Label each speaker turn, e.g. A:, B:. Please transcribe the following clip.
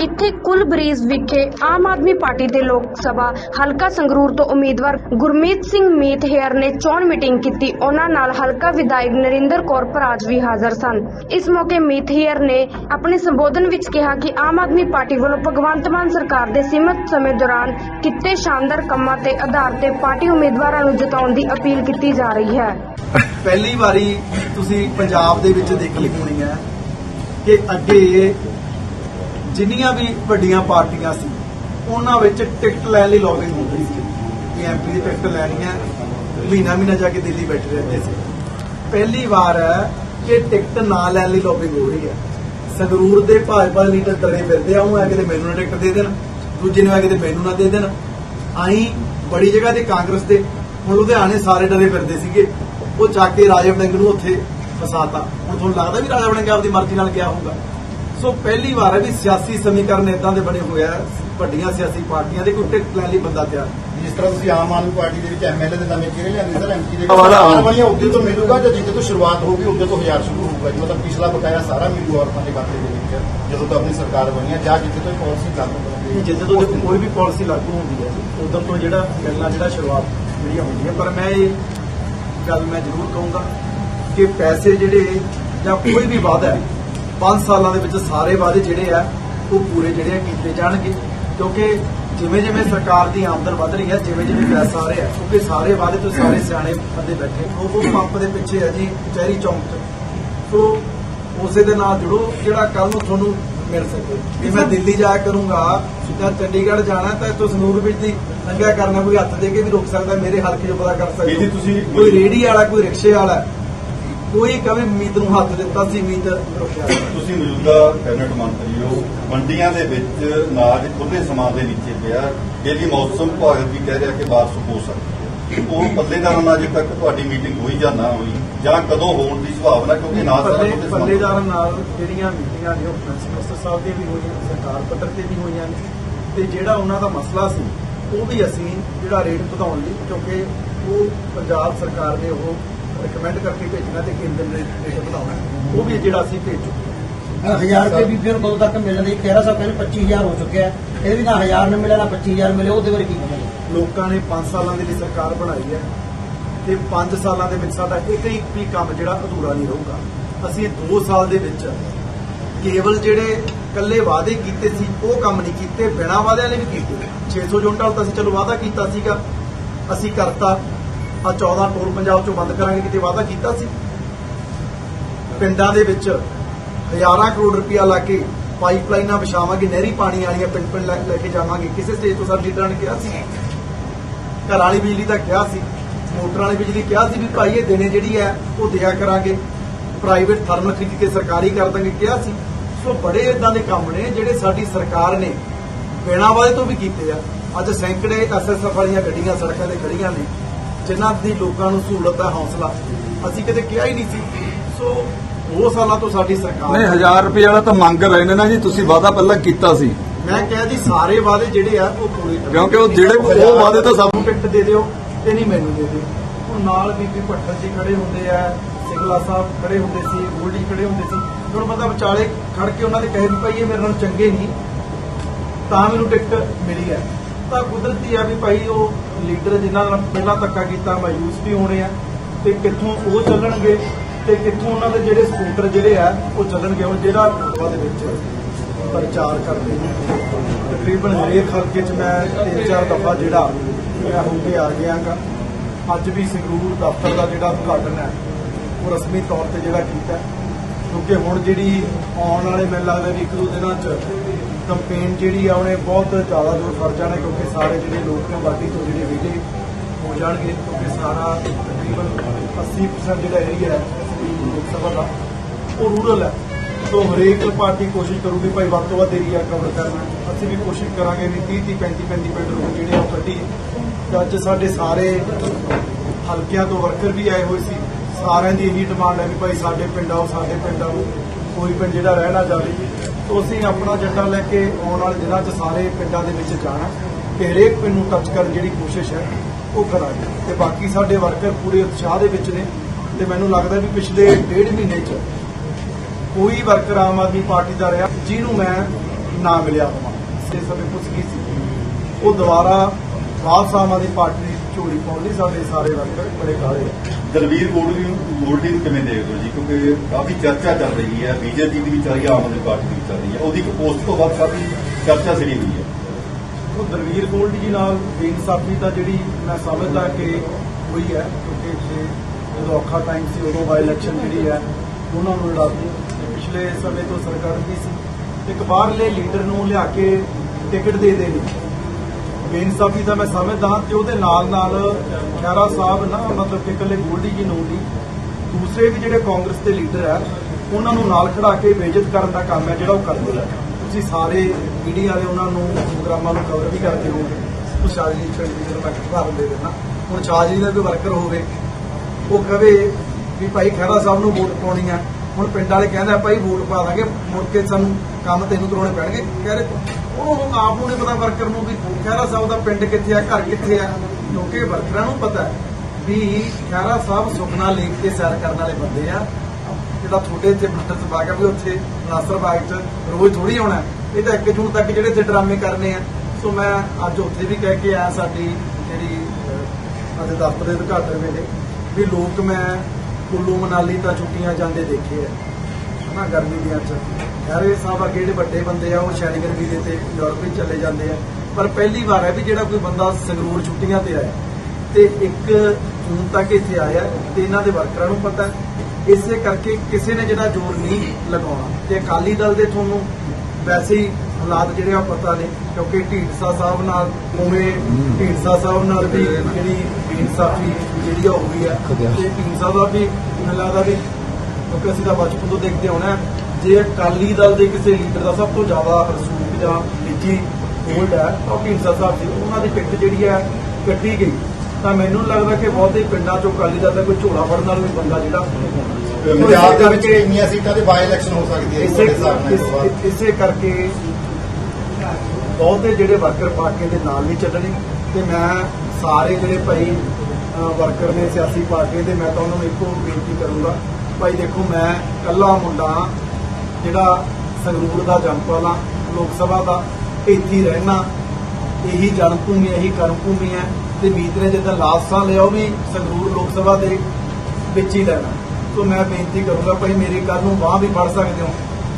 A: ਇੱਥੇ ਕੁਲ ਬਰੀਜ਼ ਵਿਖੇ ਆਮ ਆਦਮੀ ਪਾਰਟੀ ਦੇ ਲੋਕ ਸਭਾ, ਹਲਕਾ ਸੰਗਰੂਰ ਤੋਂ ਉਮੀਦਵਾਰ ਗੁਰਮੀਤ ਸਿੰਘ ਮੀਤ ਹੇਅਰ ਨੇ ਚੋਣ ਮੀਟਿੰਗ ਕੀਤੀ। ਉਹਨਾਂ ਨਾਲ ਹਲਕਾ ਵਿਧਾਇਕ ਨਰਿੰਦਰ ਕੌਰ ਭਰਾਜ ਵੀ ਹਾਜ਼ਰ ਸਨ। ਇਸ ਮੌਕੇ ਮੀਤ ਹੇਅਰ ਨੇ ਆਪਣੇ ਸੰਬੋਧਨ ਵਿੱਚ ਕਿਹਾ ਕਿ ਆਮ ਆਦਮੀ ਪਾਰਟੀ ਵੱਲੋਂ ਭਗਵੰਤ ਮਾਨ ਸਰਕਾਰ ਦੇ ਸੀਮਤ ਸਮੇਂ ਦੌਰਾਨ ਕੀਤੇ ਸ਼ਾਨਦਾਰ ਕੰਮਾਂ ਤੇ ਆਧਾਰ ਤੇ ਪਾਰਟੀ ਉਮੀਦਵਾਰਾਂ ਨੂੰ ਜਿਤਾਉਣ ਦੀ ਅਪੀਲ ਕੀਤੀ ਜਾ ਰਹੀ ਹੈ।
B: ਪਹਿਲੀ ਵਾਰੀ ਤੁਸੀਂ ਪੰਜਾਬ ਦੇ ਵਿੱਚ ਦੇਖ ਲਿਖਣੀ ਹੈ ਕਿ ਅੱਗੇ ਜਿੰਨੀਆਂ ਵੀ ਵੱਡੀਆਂ ਪਾਰਟੀਆਂ ਸੀ, ਉਹਨਾਂ ਵਿੱਚ ਟਿਕਟ ਲੈਣ ਲਈ ਲੌਬਿੰਗ ਰਹੀ ਸੀ। ਕਿ ਐਮਪੀ ਦੀ ਟਿਕਟ ਲੈਣੀ ਹੈ ਮਹੀਨਾ ਮਹੀਨਾ ਜਾ ਕੇ ਦਿੱਲੀ ਬੈਠੇ ਰਹਿੰਦੇ ਸੀ। ਪਹਿਲੀ ਵਾਰ ਕਿ ਟਿਕਟ ਨਾ ਲੈਣ ਲਈ ਲੌਬਿੰਗ ਹੋ ਰਹੀ ਹੈ। ਸੰਗਰੂਰ ਦੇ ਭਾਜਪਾ ਦੇ ਲੀਡਰ ਡਰੇ ਫਿਰਦੇ ਆ, ਉਹ ਆ ਕਿਤੇ ਮੈਨੂੰ ਨਾ ਟਿਕਟ ਦੇ ਦੇਣ, ਦੂਜੇ ਨੂੰ ਆ ਕਿਤੇ ਮੈਨੂੰ ਨਾ ਦੇ ਦੇਣ। ਆਈ ਬੜੀ ਜਗ੍ਹਾ ਤੇ ਕਾਂਗਰਸ ਦੇ, ਹੁਣ ਲੁਧਿਆਣੇ ਸਾਰੇ ਡਰੇ ਫਿਰਦੇ ਸੀਗੇ। ਉਹ ਚੱਕ ਕੇ ਰਾਜਾ ਵੜਿੰਗ ਨੂੰ ਉੱਥੇ ਫਸਾਤਾ। ਹੁਣ ਤੁਹਾਨੂੰ ਲੱਗਦਾ ਵੀ ਰਾਜਾ ਵੜਿੰਗ ਆਪਦੀ ਮਰਜ਼ੀ ਨਾਲ ਗਿਆ ਹੋਊਗਾ? ਸੋ ਪਹਿਲੀ ਵਾਰ ਹੈ ਵੀ ਸਿਆਸੀ ਸਮੀਕਰਨ ਇਦਾਂ ਦੇ ਬਣੇ ਹੋਏ ਆ ਵੱਡੀਆਂ ਸਿਆਸੀ ਪਾਰਟੀਆਂ ਦੇ ਕੋਈ ਟਿਕਟ ਲੈਣ ਲਈ ਬੰਦਾ ਤਿਆਰ
C: ਜਿਸ ਤਰ੍ਹਾਂ ਤੁਸੀਂ ਆਮ ਆਦਮੀ ਪਾਰਟੀ ਦੇ ਵਿੱਚ ਐਮਐਲਏ ਦੇ ਨਵੇਂ ਚਿਹਰੇ ਲਿਆਂਦੇ ਸਰ ਐਮਪੀ ਦੇ ਵਾਲੀਆਂ ਉਦੋਂ ਤੋਂ ਮਿਲੂਗਾ ਜਾਂ ਜਿੱਥੇ ਤੋਂ ਸ਼ੁਰੂਆਤ ਹੋਊਗੀ ਉਦੋਂ ਤੋਂ ਹਜ਼ਾਰ ਸ਼ੁਰੂ ਹੋਊਗਾ। ਜੀ ਮਤਲਬ ਪਿਛਲਾ ਬਕਾਇਆ ਸਾਰਾ ਮਿਲੂ ਔਰਤਾਂ ਦੇ ਖਾਤੇ ਦੇ ਵਿੱਚ ਜਦੋਂ ਤੋਂ ਆਪਣੀ ਸਰਕਾਰ ਬਣੀ ਹੈ ਜਾਂ ਜਿੱਥੇ ਤੋਂ ਪਾਲਿਸੀ ਲਾਗੂ ਹੋਊਗੀ।
B: ਜਿੱਦਾਂ ਤੋਂ ਕੋਈ ਵੀ ਪਾਲਿਸੀ ਲਾਗੂ ਹੁੰਦੀ ਹੈ ਉਦੋਂ ਤੋਂ ਜਿਹੜਾ ਪਹਿਲਾਂ ਜਿਹੜਾ ਸ਼ੁਰੂਆਤ ਜਿਹੜੀਆਂ ਹੁੰਦੀਆਂ ਪਰ ਮੈਂ ਇਹ ਗੱਲ ਮੈਂ ਜ਼ਰੂਰ ਕਹੂੰਗਾ ਕਿ ਪੈਸੇ ਜਿਹੜੇ ਜਾਂ ਕੋਈ ਵੀ ਵਾਅਦਾ ਹੈ 5 ਸਾਲਾਂ ਦੇ ਵਿੱਚ ਸਾਰੇ ਵਾਅਦੇ ਜਿਹੜੇ ਆ ਉਹ ਪੂਰੇ ਜਿਹੜੇ ਆ ਕੀਤੇ ਜਾਣਗੇ। ਕਿਉਂਕਿ ਜਿਵੇਂ ਜਿਵੇਂ ਸਰਕਾਰ ਦੀ ਆਮਦਨ ਵਧ ਰਹੀ ਹੈ ਜਿਵੇਂ ਜਿਵੇਂ ਪੈਸਾ ਆ ਰਿਹਾ ਕਿਉਂਕਿ ਸਾਰੇ ਵਾਅਦੇ ਤੋਂ ਸਾਰੇ ਸਿਆਣੇ ਬੰਦੇ ਬੈਠੇ। ਉਹ ਉਹ ਪੰਪ ਦੇ ਪਿੱਛੇ ਹੈ ਜੀ ਕਚਹਿਰੀ ਚੌਂਕ 'ਚ ਸੋ ਉਸੇ ਦੇ ਨਾਲ ਜੁੜੋ ਜਿਹੜਾ ਕੱਲ ਨੂੰ ਤੁਹਾਨੂੰ ਮਿਲ ਸਕੇ। ਜੇ ਮੈਂ ਦਿੱਲੀ ਜਾਇਆ ਕਰੂੰਗਾ ਜਾਂ ਚੰਡੀਗੜ੍ਹ ਜਾਣਾ ਤਾਂ ਇੱਥੋਂ ਸੰਗਰੂਰ ਵਿੱਚ ਦੀ ਲੰਘਿਆ ਕਰਨਾ ਕੋਈ ਹੱਥ ਦੇ ਕੇ ਵੀ ਰੁਕ ਸਕਦਾ ਮੇਰੇ ਹਲਕੇ 'ਚ ਪਤਾ ਕਰ
C: ਵੀ ਜੀ
B: ਸਕਦਾ
C: ਤੁਸੀਂ-
B: ਕੋਈ ਰੇੜੀ ਵਾਲਾ ਕੋਈ ਰਿਕਸ਼ੇ ਵਾਲਾ ਕੋਈ ਕਵੇ ਮੀਤ ਨੂੰ ਹੱਥ ਦਿੱਤਾ ਸੀ ਮੀਤ
D: ਤੁਸੀਂ ਮੌਜੂਦਾ ਕੈਬਨਿਟ ਮੰਤਰੀ ਹੋ ਮੰਡੀਆਂ ਦੇ ਵਿੱਚ ਅਨਾਜ ਖੁੱਲੇ ਸਮਾਂ ਦੇ ਨੀਚੇ ਪਿਆ ਇਹਦੀ ਮੌਸਮ ਵਿਭਾਗ ਵੀ ਕਹਿ ਰਿਹਾ ਕਿ ਬਾਰਿਸ਼ ਹੋ ਸਕਦੀ ਹੈ। ਉਹ ਪੱਲੇਦਾਰਾਂ ਨਾਲ ਅਜੇ ਤੱਕ ਤੁਹਾਡੀ ਮੀਟਿੰਗ ਹੋਈ ਜਾਂ ਨਾ ਹੋਈ ਜਾਂ ਕਦੋਂ ਹੋਣ ਦੀ ਸੰਭਾਵਨਾ ਕਿਉਂਕਿ ਨਾ ਸਾਰਾ
B: ਪੱਲੇਦਾਰਾਂ ਨਾਲ ਜਿਹੜੀਆਂ ਮੀਟਿੰਗਾਂ ਨੇ ਉਹ ਪ੍ਰਿੰਸੀਪਲ ਸਾਹਿਬ ਦੀਆਂ ਵੀ ਹੋਈਆਂ ਸਰਕਾਰ ਪੱਧਰ ਤੇ ਵੀ ਹੋਈਆਂ ਨੇ। ਤੇ ਜਿਹੜਾ ਉਹਨਾਂ ਦਾ ਮਸਲਾ ਸੀ ਉਹ ਵੀ ਅਸੀਂ ਜਿਹੜਾ ਰੇਟ ਵਧਾਉਣ ਲਈ ਕਿਉਂਕਿ ਉਹ ਪੰਜਾਬ ਸਰਕਾਰ ਨੇ ਉਹ ਰეკਮੈਂਡ ਕਰਕੇ ਭੇਜਣਾ ਤੇ ਕੇਂਦਰ ਨੇ ਰੇਟ ਵਧਾਉਣਾ ਉਹ ਵੀ ਜਿਹੜਾ ਅਸੀਂ ਭੇਜ ਚੁੱਕੇ।
E: ਹਜ਼ਾਰ ਰੁਪਏ ਵੀ ਫਿਰ ਕਦੋਂ ਤੱਕ ਮਿਲਣ ਦੀ 1300 ਕਹਿੰਦੇ 25000 ਹੋ ਚੁੱਕਿਆ। ਇਹ ਵੀ ਨਾ 1000 ਨਾ ਮਿਲਿਆ ਨਾ 25000 ਮਿਲੇ ਉਹਦੇ ਬਾਰੇ ਕੀ ਕਹੋਗੇ
B: ਲੋਕਾਂ ਨੇ 5 ਸਾਲਾਂ ਦੇ ਲਈ ਸਰਕਾਰ ਬਣਾਈ ਹੈ ਤੇ 5 ਸਾਲਾਂ ਦੇ ਵਿੱਚ ਸਾਡਾ ਇੱਕ ਇੱਕ ਵੀ ਕੰਮ ਜਿਹੜਾ ਅਧੂਰਾ ਨਹੀਂ ਰਹੂਗਾ। ਅਸੀਂ 2 ਸਾਲ ਦੇ ਵਿੱਚ ਕੇਵਲ ਜਿਹੜੇ ਕੱਲੇ ਵਾਅਦੇ ਕੀਤੇ ਸੀ ਉਹ ਕੰਮ ਨਹੀਂ ਕੀਤੇ। ਬਿਨਾਂ ਵਾਅਦਿਆਂ ਵਾਲੇ ਵੀ ਕੀਤੇ। 600 ਯੂਨਿਟ ਵਾਲਾ ਤਾਂ ਅਸੀਂ ਚਲੋ ਵਾਅਦਾ ਕੀਤਾ ਸੀਗਾ। ਅਸੀਂ ਕਰਤਾ। ਆ 14 ਟੋਲ ਪੰਜਾਬ ਚੋਂ ਬੰਦ ਕਰਾਂਗੇ, ਕਿਤੇ ਵਾਅਦਾ ਕੀਤਾ ਸੀ? ਪਿੰਡਾਂ ਦੇ ਵਿੱਚ ਹਜ਼ਾਰਾਂ ਕਰੋੜ ਰੁਪਇਆ ਲਾ ਕੇ ਪਾਈਪਲਾਈਨਾਂ ਵਿਛਾਵਾਂਗੇ, ਨਹਿਰੀ ਪਾਣੀ ਵਾਲੀਆਂ ਪਿੰਡ ਪਿੰਡ ਲੈ ਕੇ ਜਾਵਾਂਗੇ। ਕਿਸੇ ਸਟੇਜ ਤੋਂ ਸਾਡੇ ਲੀਡਰਾਂ ਨੇ ਕਿਹਾ ਸੀ? ਘਰ ਵਾਲੀ ਬਿਜਲੀ ਦਾ ਕਿਹਾ ਸੀ, ਮੋਟਰਾਂ ਵਾਲੀ ਬਿਜਲੀ ਕਿਹਾ ਸੀ ਵੀ ਭਾਈ ਇਹ ਦਿਨੇ ਜਿਹੜੀ ਹੈ, ਉਹ ਦਿਆ ਕਰਾਂਗੇ। ਪ੍ਰਾਈਵੇਟ ਥਰਮਲ ਖਰੀਦ ਕੇ ਸਰਕਾਰੀ ਕਰ ਦਾਂਗੇ, ਕਿਹਾ ਸੀ। ਸੋ ਬੜੇ ਇਦਾਂ ਦੇ ਕੰਮ ਨੇ, ਜਿਹੜੇ ਸਾਡੀ ਸਰਕਾਰ ਨੇ ਬਿਨਾਂ ਵਾਲੇ ਤੋਂ ਵੀ ਕੀਤੇ ਆ। ਅੱਜ ਸੈਂਕੜੇ ਐਸਐਸਐਫ ਵਾਲੀਆਂ ਗੱਡੀਆਂ ਸੜਕਾਂ ਤੇ ਖੜੀਆਂ ਨੇ। ਜਿਨ੍ਹਾਂ ਦੀ ਲੋਕਾਂ ਨੂੰ ਸਹੂਲਤ ਦਾ ਹੌਸਲਾ ਅਸੀਂ ਕਦੇ ਕਿਹਾ ਹੀ ਨਹੀਂ ਸੀ। ਸੋ ਉਹ ਸਾਲਾਂ ਤੋਂ ਸਾਡੀ ਸਰਕਾਰ
F: ਨਹੀਂ 1000 ਰੁਪਏ ਵਾਲਾ ਤਾਂ ਮੰਗ ਰਹੇ ਨੇ ਨਾ ਜੀ ਤੁਸੀਂ ਵਾਅਦਾ ਪਹਿਲਾਂ ਕੀਤਾ ਸੀ।
B: ਮੈਂ ਕਿਹਾ ਜੀ ਸਾਰੇ ਵਾਅਦੇ ਜਿਹੜੇ ਆ ਉਹ ਪੂਰੇ ਕਰੋ।
F: ਕਿਉਂਕਿ ਉਹ ਜਿਹੜੇ ਉਹ ਵਾਅਦੇ ਤਾਂ ਸਭ
B: ਟਿਕਟ ਦੇ ਦਿਓ ਤੇ ਨਹੀਂ ਮੈਨੂੰ ਦੇ ਦਿਓ। ਉਹ ਨਾਲ ਬੀਬੀ ਭੱਟਰ ਜੀ ਖੜੇ ਹੁੰਦੇ ਆ ਸਿੰਗਲਾ ਸਾਹਿਬ ਖੜੇ ਹੁੰਦੇ ਸੀ ਗੋਲਡੀ ਖੜੇ ਹੁੰਦੇ ਸੀ। ਹੁਣ ਬੰਦਾ ਵਿਚਾਲੇ ਖੜ ਕੇ ਉਹਨਾਂ ਦੇ ਕਹੇ ਵੀ ਭਾਈ ਇਹ ਮੇਰੇ ਨਾਲ ਚੰਗੇ ਨਹੀਂ। ਤਾਂ ਮੈਨੂੰ ਟਿਕਟ ਮਿਲੀ ਹੈ। ਤਾਂ ਕੁਦਰਤੀ ਆ ਵੀ ਭਾਈ ਉਹ ਲੀਡਰ ਜਿਨ੍ਹਾਂ ਨਾਲ ਪਹਿਲਾਂ ਧੱਕਾ ਕੀਤਾ ਮਾਯੂਸ ਵੀ ਹੋਣੇ ਆ। ਤੇ ਕਿੱਥੋਂ ਉਹ ਚੱਲਣਗੇ ਤੇ ਕਿੱਥੋਂ ਉਹਨਾਂ ਦੇ ਜਿਹੜੇ ਸਕੂਟਰ ਜਿਹੜੇ ਆ, ਉਹ ਚੱਲਣਗੇ ਹੁਣ ਜਿਹੜਾ ਉਹਦੇ ਵਿੱਚ ਪ੍ਰਚਾਰ ਕਰਦੇ ਨੇ। ਤਕਰੀਬਨ ਹਰੇਕ ਹਲਕੇ 'ਚ ਮੈਂ ਤਿੰਨ ਚਾਰ ਦਫਾ ਜਿਹੜਾ ਮੈਂ ਹੋ ਕੇ ਆ ਗਿਆਗਾ ਅੱਜ ਵੀ ਸੰਗਰੂਰ ਦਫ਼ਤਰ ਦਾ ਜਿਹੜਾ ਉਦਘਾਟਨ ਹੈ, ਉਹ ਰਸਮੀ ਤੌਰ ਤੇ ਜਿਹੜਾ ਕੀਤਾ। ਕਿਉਂਕਿ ਹੁਣ ਜਿਹੜੀ ਆਉਣ ਵਾਲੇ ਮੈਨੂੰ ਲੱਗਦਾ ਵੀ ਇੱਕ ਦੋ ਦਿਨਾਂ 'ਚ ਕੰਪੇਨ ਜਿਹੜੀ ਆ, ਉਹਨੇ ਬਹੁਤ ਜ਼ਿਆਦਾ ਜ਼ੋਰ ਫੜ ਜਾਣਾ ਕਿਉਂਕਿ ਸਾਰੇ ਜਿਹੜੇ ਲੋਕ ਨੇ ਵਰਦੀ ਤੋਂ ਜਿਹੜੇ ਵਿਹਲੇ ਹੋ ਜਾਣਗੇ, ਕਿਉਂਕਿ ਸਾਰਾ ਤਕਰੀਬਨ 80% ਜਿਹੜਾ ਏਰੀਆ ਹੈ ਲੋਕ ਸਭਾ ਦਾ, ਉਹ ਰੂਰਲ ਹੈ। ਸੋ ਹਰੇਕ ਪਾਰਟੀ ਕੋਸ਼ਿਸ਼ ਕਰੂਗੀ, ਭਾਈ ਵੱਧ ਤੋਂ ਵੱਧ ਏਰੀਆ ਕਵਰ ਕਰਨਾ। ਅਸੀਂ ਵੀ ਕੋਸ਼ਿਸ਼ ਕਰਾਂਗੇ ਵੀ 30 30 35 35 ਪਿੰਡ ਲੋਕ ਜਿਹੜੇ ਆ, ਉਹ ਕੱਢੀਏ। ਤੇ ਅੱਜ ਸਾਡੇ ਸਾਰੇ ਹਲਕਿਆਂ ਤੋਂ ਵਰਕਰ ਵੀ ਆਏ ਹੋਏ ਸੀ। ਸਾਰਿਆਂ ਦੀ ਇਹੀ ਡਿਮਾਂਡ ਹੈ ਵੀ ਭਾਈ ਸਾਡੇ ਪਿੰਡ ਆਓ, ਸਾਡੇ ਪਿੰਡ ਆਓ। ਕੋਈ ਪਿੰਡ ਜਿਹੜਾ ਰਹਿ ਨਾ ਜਾਵੇ। ਤੋਂ ਅਸੀਂ ਆਪਣਾ ਏਜੰਡਾ ਲੈ ਕੇ ਆਉਣ ਵਾਲੇ ਦਿਨਾਂ 'ਚ ਸਾਰੇ ਪਿੰਡਾਂ ਦੇ ਵਿੱਚ ਜਾਣਾ ਤੇ ਹਰੇਕ ਪਿੰਡ ਨੂੰ ਟੱਚ ਕਰਨ ਜਿਹੜੀ ਕੋਸ਼ਿਸ਼ ਹੈ, ਉਹ ਕਰਾਂਗੇ। ਤੇ ਬਾਕੀ ਸਾਡੇ ਵਰਕਰ ਪੂਰੇ ਉਤਸ਼ਾਹ ਦੇ ਵਿੱਚ ਨੇ ਤੇ ਮੈਨੂੰ ਲੱਗਦਾ ਵੀ ਪਿਛਲੇ ਡੇਢ ਮਹੀਨੇ 'ਚ ਕੋਈ ਵਰਕਰ ਆਮ ਆਦਮੀ ਪਾਰਟੀ ਦਾ ਰਿਹਾ, ਜਿਹਨੂੰ ਮੈਂ ਨਾ ਮਿਲਿਆ ਹੋਵਾਂ। ਇਸ ਸਮੇਂ ਪੁੱਛ ਗਈ ਸੀ? ਉਹ ਦੁਬਾਰਾ ਵਾਪਸ ਆਮ ਆਦਮੀ ਪਾਰਟੀ ਦੀ ਝੋਲੀ ਪਾਉਣ ਸਾਡੇ ਸਾਰੇ ਵਰਕਰ ਬੜੇ ਕਾਲੇ
D: ਦਲਵੀਰ ਗੋਲਡੀ ਨੂੰ ਗੋਲਡੀ ਨੂੰ ਕਿਵੇਂ ਦੇਖਦੇ ਹੋ ਜੀ? ਕਿਉਂਕਿ ਕਾਫੀ ਚਰਚਾ ਚੱਲ ਰਹੀ ਹੈ ਬੀਜੇਪੀ ਦੀ ਵੀ ਚੱਲ ਰਹੀ ਹੈ ਆਮ ਆਦਮੀ ਪਾਰਟੀ ਦੀ ਚੱਲ ਰਹੀ ਹੈ। ਉਹਦੀ ਇੱਕ ਪੋਸਟ ਤੋਂ ਬਾਅਦ ਕਾਫੀ ਚਰਚਾ ਛਿੜੀ ਹੋਈ ਹੈ।
B: ਉਹ ਦਲਵੀਰ ਗੋਲਡ ਜੀ ਨਾਲ ਬੇਇਨਸਾਫੀ ਤਾਂ ਜਿਹੜੀ ਮੈਂ ਸਮਝਦਾ ਕਿ ਹੋਈ ਹੈ ਕਿਉਂਕਿ ਜੇ ਜਦੋਂ ਔਖਾ ਟਾਈਮ ਸੀ ਉਦੋਂ ਬਾਈ ਇਲੈਕਸ਼ਨ ਜਿਹੜੀ ਹੈ ਉਹਨਾਂ ਨੂੰ ਲੜਾਤੀ ਪਿਛਲੇ ਸਮੇਂ ਤੋਂ ਸਰਕਾਰ ਦੀ ਸੀ। ਇੱਕ ਬਾਹਰਲੇ ਲੀਡਰ ਨੂੰ ਲਿਆ ਕੇ ਟਿਕਟ ਦੇ ਦੇਣੀ। ਬੇਇਨਸਾਫੀ ਦਾ ਮੈਂ ਸਮਝਦਾ ਤੇ ਉਹਦੇ ਨਾਲ ਨਾਲ ਖੈਰਾ ਸਾਹਿਬ ਨਾ, ਮਤਲਬ ਕਿ ਇਕੱਲੇ ਗੋਲਡੀ ਜੀ ਨੂੰ ਨਹੀਂ, ਦੂਸਰੇ ਵੀ ਜਿਹੜੇ ਕਾਂਗਰਸ ਦੇ ਲੀਡਰ ਆ, ਉਹਨਾਂ ਨੂੰ ਨਾਲ ਖੜਾ ਕੇ ਬੇਇੱਜ਼ਤ ਕਰਨ ਦਾ ਕੰਮ ਹੈ ਜਿਹੜਾ ਉਹ ਕਰਦੇ ਆ ਤੁਸੀਂ ਸਾਰੇ ਮੀਡੀਆ ਵਾਲੇ ਉਹਨਾਂ ਨੂੰ ਪ੍ਰੋਗਰਾਮਾਂ ਨੂੰ ਕਵਰ ਵੀ ਕਰਦੇ ਹੋਗੇ ਉਹ ਸ਼ਾਜਲੀ ਚੰਡੀ ਜਦੋਂ ਮੈਂ ਉਦਾਹਰਨ ਦੇ ਦਿੰਦਾ ਹੁਣ ਸ਼ਾਜਲੀ ਦਾ ਕੋਈ ਵਰਕਰ ਹੋਵੇ, ਉਹ ਕਵੇ ਵੀ ਭਾਈ ਖਹਿਰਾ ਸਾਹਿਬ ਨੂੰ ਵੋਟ ਪਾਉਣੀ ਆ। ਹੁਣ ਪਿੰਡ ਵਾਲੇ ਕਹਿੰਦੇ ਆ, ਭਾਈ ਵੋਟ ਪਾ ਦਾਂਗੇ, ਮੁੜ ਕੇ ਸਾਨੂੰ ਕੰਮ ਤੈਨੂੰ ਕਰਾਉਣੇ ਪੈਣਗੇ। ਕਹਿ ਰਹੇ ਉਹਨੂੰ ਆਪ ਨੂੰ ਨਹੀਂ ਪਤਾ ਵਰਕਰ ਨੂੰ ਵੀ ਖਹਿਰਾ ਸਾਹਿਬ ਦਾ ਪਿੰਡ ਕਿੱਥੇ ਆ, ਘਰ ਕਿੱਥੇ ਆ, ਕਿਉਂਕਿ ਵਰਕਰਾਂ ਨੂੰ ਪਤਾ ਹੈ ਵੀ ਖਹਿਰਾ ਸਾਹਿਬ ਸੁਖਨਾ ਲੇਕ ਤੇ ਸੈਰ ਕਰਨ ਵਾਲੇ ਬੰਦੇ ਆ। ਜਿਹੜਾ ਤੁਹਾਡੇ ਇੱਥੇ ਬੁੱਟਰ ਬਾਗ ਆ ਵੀ ਉੱਥੇ ਨਾਸਰ ਬਾਗ 'ਚ ਰੋਜ਼ ਥੋੜੀ ਆਉਣਾ ਇਹ ਤਾਂ 1 ਜੂਨ ਤੱਕ ਜਿਹੜੇ ਇੱਥੇ ਡਰਾਮੇ ਕਰਨੇ ਆ। ਸੋ ਮੈਂ ਅੱਜ ਉੱਥੇ ਵੀ ਕਹਿ ਕੇ ਆਇਆ ਸਾਡੀ ਜਿਹੜੀ ਅੱਜ ਦਫ਼ਤਰ ਦੇ ਉਦਘਾਟਨ ਵੇਲੇ ਵੀ ਲੋਕ ਮੈਂ ਕੁੱਲੂ ਮਨਾਲੀ ਤਾਂ ਛੁੱਟੀਆਂ ਜਾਂਦੇ ਦੇਖੇ ਆ। ਹਨਾ ਗਰਮੀ ਦੀਆਂ ਚ ਯਾਰੇ ਸਾਹਿਬ ਅੱਗੇ ਜਿਹੜੇ ਵੱਡੇ ਬੰਦੇ ਆ, ਉਹ ਸ਼ੈਨਗਰ ਵੀਰੇ ਤੇ ਯੂਰਪ ਵਿੱਚ ਚਲੇ ਜਾਂਦੇ ਆ। ਪਰ ਪਹਿਲੀ ਵਾਰ ਹੈ ਵੀ ਜਿਹੜਾ ਕੋਈ ਬੰਦਾ ਸੰਗਰੂਰ ਛੁੱਟੀਆਂ ਤੇ ਆਇਆ। ਤੇ 1 ਜੂਨ ਤੱਕ ਇੱਥੇ ਆਇਆ ਤੇ ਇਹਨਾਂ ਦੇ ਵਰਕਰਾਂ ਨੂੰ ਪਤਾ ਇਸੇ ਕਰਕੇ ਕਿਸੇ ਨੇ ਜਿਹੜਾ ਜ਼ੋਰ ਨਹੀਂ ਲਗਾਉਣਾ। ਤੇ ਅਕਾਲੀ ਦਲ ਦੇ ਤੁਹਾਨੂੰ ਵੈਸੇ ਹੀ ਹਾਲਾਤ ਜਿਹੜੇ ਆ ਪਤਾ ਨੇ, ਕਿਉਂਕਿ ਢੀਂਡਸਾ ਸਾਹਿਬ ਨਾਲ ਉਵੇਂ ਢੀਂਡਸਾ ਸਾਹਿਬ ਨਾਲ ਵੀ ਜਿਹੜੀ ਬੇਇਨਸਾਫੀ ਜਿਹੜੀ ਆ ਹੋ ਗਈ ਆ। ਤੇ ਢੀਂਡਸਾ ਦਾ ਵੀ ਮੈਨੂੰ ਲੱਗਦਾ ਵੀ ਕਿਉਂਕਿ ਅਸੀਂ ਤਾਂ ਬਚਪਨ ਤੋਂ ਦੇਖਦੇ ਹੋਣਾ ਜੇ ਅਕਾਲੀ ਦਲ ਦੇ ਕਿਸੇ ਲੀਡਰ ਦਾ ਸਭ ਤੋਂ ਜ਼ਿਆਦਾ ਰਸੂਖ ਜਾਂ ਨਿੱਜੀ ਹੋਲਡ ਹੈ ਤਾਂ ਢੀਂਡਸਾ ਸਾਹਿਬ ਦੀ ਉਹਨਾਂ ਦੀ ਟਿਕਟ ਜਿਹੜੀ ਹੈ ਕੱਟੀ ਗਈ। ਤਾਂ ਮੈਨੂੰ ਲੱਗਦਾ ਕਿ ਬਹੁਤੇ ਪਿੰਡਾਂ ਚੋਂ ਅਕਾਲੀ ਦਲ ਦਾ ਕੋਈ ਝੋਲਾ ਫੜਨ ਵਾਲਾ ਵੀ ਬੰਦਾ ਜਿਹੜਾ
C: ਪੰਜਾਬ ਦੇ ਵਿੱਚ ਇੰਨੀਆਂ ਸੀਟਾਂ ਤੇ ਬਾਈ ਇਲੈਕਸ਼ਨ ਹੋ ਸਕਦੀ ਹੈ
B: ਇਸੇ ਕਰਕੇ ਬਹੁਤੇ ਜਿਹੜੇ ਵਰਕਰ ਪਾਰਟੀਆਂ ਦੇ ਨਾਲ ਨਹੀਂ ਚੱਲਣੇ। ਤੇ ਮੈਂ ਸਾਰੇ ਜਿਹੜੇ ਭਾਈ ਵਰਕਰ ਨੇ ਸਿਆਸੀ ਪਾਰਟੀਆਂ ਦੇ ਮੈਂ ਤਾਂ ਉਹਨਾਂ ਨੂੰ ਇੱਕੋ ਬੇਨਤੀ ਕਰੂੰਗਾ ਭਾਈ ਦੇਖੋ, ਮੈਂ ਕੱਲਾ ਮੁੰਡਾ ਜਿਹੜਾ ਸੰਗਰੂਰ ਦਾ ਜਨਪਲ ਲੋਕ ਸਭਾ ਦਾ, ਇੱਥੇ ਰਹਿਣਾ ਇਹੀ ਜਨਮ ਭੂਮੀ ਇਹੀ ਕਰਮ ਭੂਮੀ ਹੈ ਤੇ ਮੀਤ ਜਿੱਦਾਂ ਲਾਸਟ ਸਾਲ ਲਿਆ, ਉਹ ਵੀ ਸੰਗਰੂਰ ਲੋਕ ਸਭਾ ਦੇ ਵਿੱਚ ਹੀ ਲੈਣਾ ਸੋ ਮੈਂ ਬੇਨਤੀ ਕਰੂੰਗਾ, ਭਾਈ, ਮੇਰੀ ਕੱਲ ਨੂੰ ਬਾਹ ਵੀ ਫੜ ਸਕਦੇ ਹੋ।